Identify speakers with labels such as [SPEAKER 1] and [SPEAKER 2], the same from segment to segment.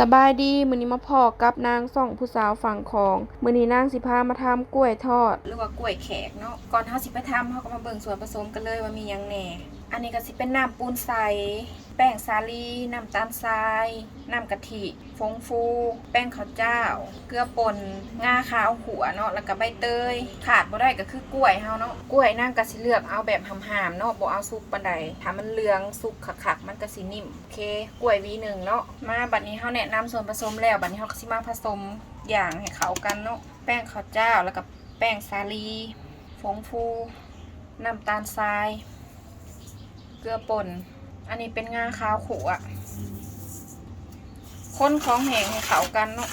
[SPEAKER 1] สบายดีมื้อนี้มาพอกับนางส่องผู้สาวฝั่งของมื้อนี้นางสิพามาทำกล้วยทอด หรือว่ากล้วยแขกเนาะก่อนเฮาสิไปทำเฮาก็มาเบิ่งส่วนผสมกันเลยว่ามีหยังแหน่ อันนี้ก็สิเป็นน้ำปูนใส แป้งสาลีน้ำตาลทราย น้ำกะทิฟงฟู แป้งข้าวเจ้า เกลือป่นงาขาวขัวเนาะแล้วก็ใบเตย ขาดบ่ได้ก็คือกล้วยเฮาเนาะกล้วยนางก็สิเลือกเอาแบบหำๆเนาะบ่เอาสุกปานใดถ้ามันเหลืองสุกคักๆมันก็สินิ่มโอเคกล้วยวีหนึ่งเนาะมาบัดนี้เฮาแนะนำส่วนผสมแล้วบัดนี้เฮาก็สิมาผสมอย่างให้เข้ากันเนาะแป้งข้าวเจ้าแล้วก็แป้งสาลีฟงฟู น้ำตาลทราย เกลือป่น อันนี้เป็นงาขาวขัวคนของแห้งให้เขากันเนาะ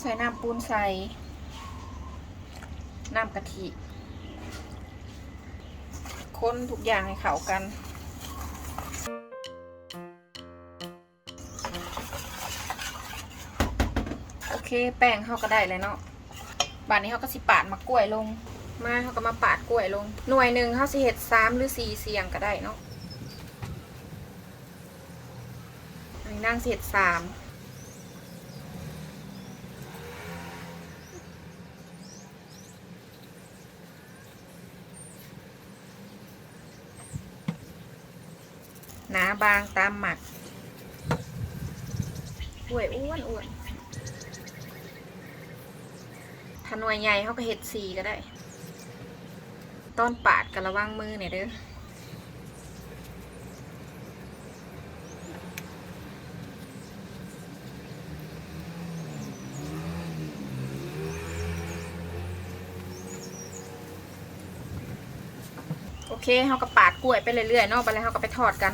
[SPEAKER 1] ใส่น้ำปูนใส่ น้ำกะทิ คนทุกอย่างให้เข้ากัน โอเค แป้งเขาก็ได้เลยเนาะบานนี้เขาก็สิปาดมากล้วยลง มาเขาก็มาปาดกล้วยลง หน่วยหนึ่งเขาสิเห็ดสามหรือสี่เสียงก็ได้เนาะอันนี้นั่งสิเห็ดสามหนาบางตามหมักอ้วยอ้วนอ้วนถ้าหน่วยใหญ่เขาก็เห็ดสีก็ได้ ต้นปาดกับระวังมือเนี่ยเด้อโอเคเขาก็ปาดกล้วยไปเรื่อยๆเนาะไปแล้วเขาก็ไปทอดกัน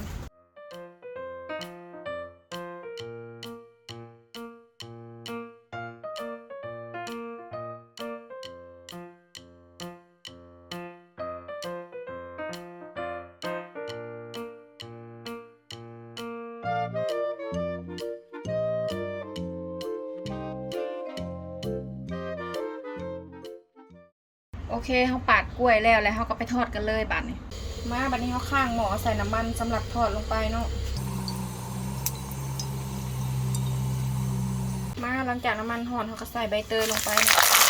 [SPEAKER 1] โอเคเขาปาดกล้วยแล้วแล้วเขาก็ไปทอดกันเลยบัดนี้ มาบัดนี้เขาข้างหม้อใส่น้ำมันสำหรับทอดลงไปเนาะ มาหลังจากน้ำมันหอนเขาก็ใส่ใบเตยลงไปเนาะ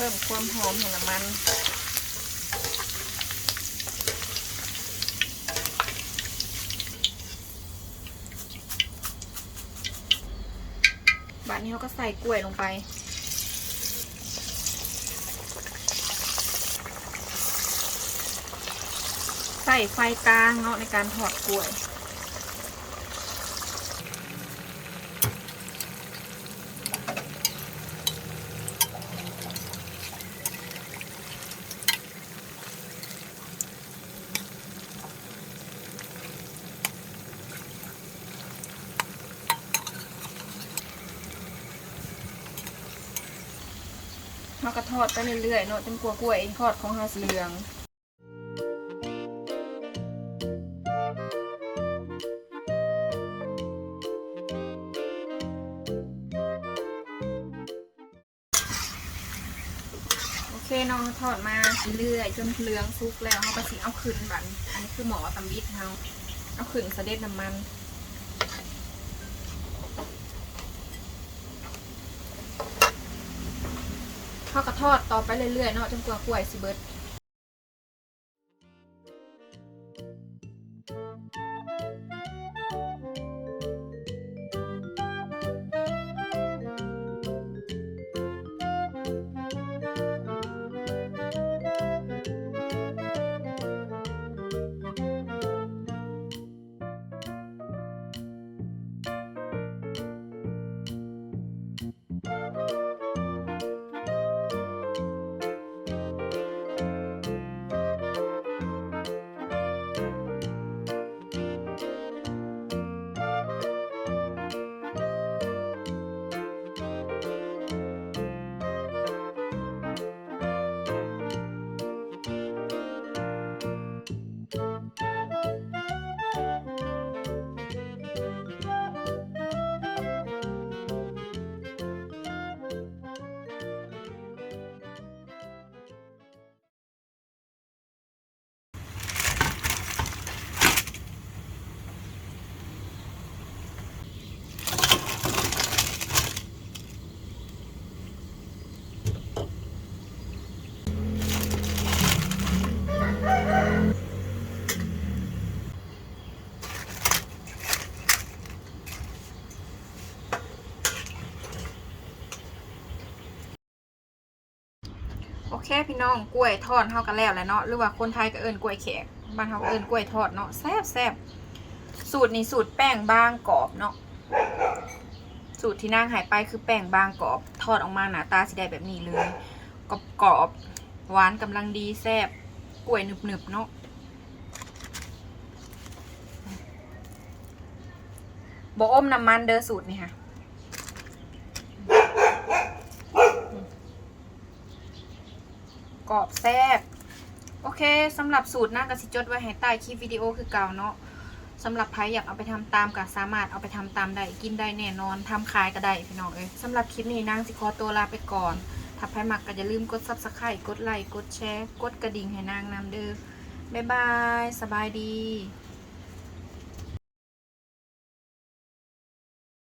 [SPEAKER 1] พิ่มความหอมของน้ำมันบัดนี้เขาก็ใส่กล้วยลงไปใส่ไฟกลางเนาะในการทอดกล้วย เราก็ทอดไปเรื่อยๆเนาะจนกลัวกล้วยทอดของเฮาสีเหลืองโอเคเน้องทอดมาเรื่อยๆจนเหลืองสุกแล้วเขาก็สิเอาขึ้นบันอันนี้คือหมอตำบิดเขาเอาขึ้นเสด็จน้ำมันาก็ทอดต่อไปเรื่อยๆเนาะจนกว่ากล้วยสิเบิด เคพี่น้องกล้วยทอดเฮากันแล้วแหละเนาะหรือว่าคนไทยก็เอิ้นกล้วยแขกบ้านเฮาก็เอิ้นกล้วยทอดเนาะแซ่บแซ่บสูตรนี้สูตรแป้งบางกรอบเนาะสูตรที่นางหายไปคือแป้งบางกรอบทอดออกมาหนาตาสิได้แบบนี้เลยกรอบกรอบหวานกำลังดีแซ่บกล้วยหนึบๆเนาะบอมน้ำมันเด้อสูตรนี่ค่ะ กรอบแซ่บโอเคสำหรับสูตรหน้ากระสิจดไว้ให้ใต้คลิปวิดีโอคือเก่าเนาะสำหรับใครอยากเอาไปทำตามก็สามารถเอาไปทำตามได้กินได้แน่นอนทำขายก็ได้พี่น้องเอ้ยสำหรับคลิปนี้นางสิขอตัวลาไปก่อนถ้าใครมักก็อย่าลืมกดซับสไครต์กดไลค์กดแชร์ กดกระดิ่งให้นางนำเด้อบ๊ายบาย สบายดี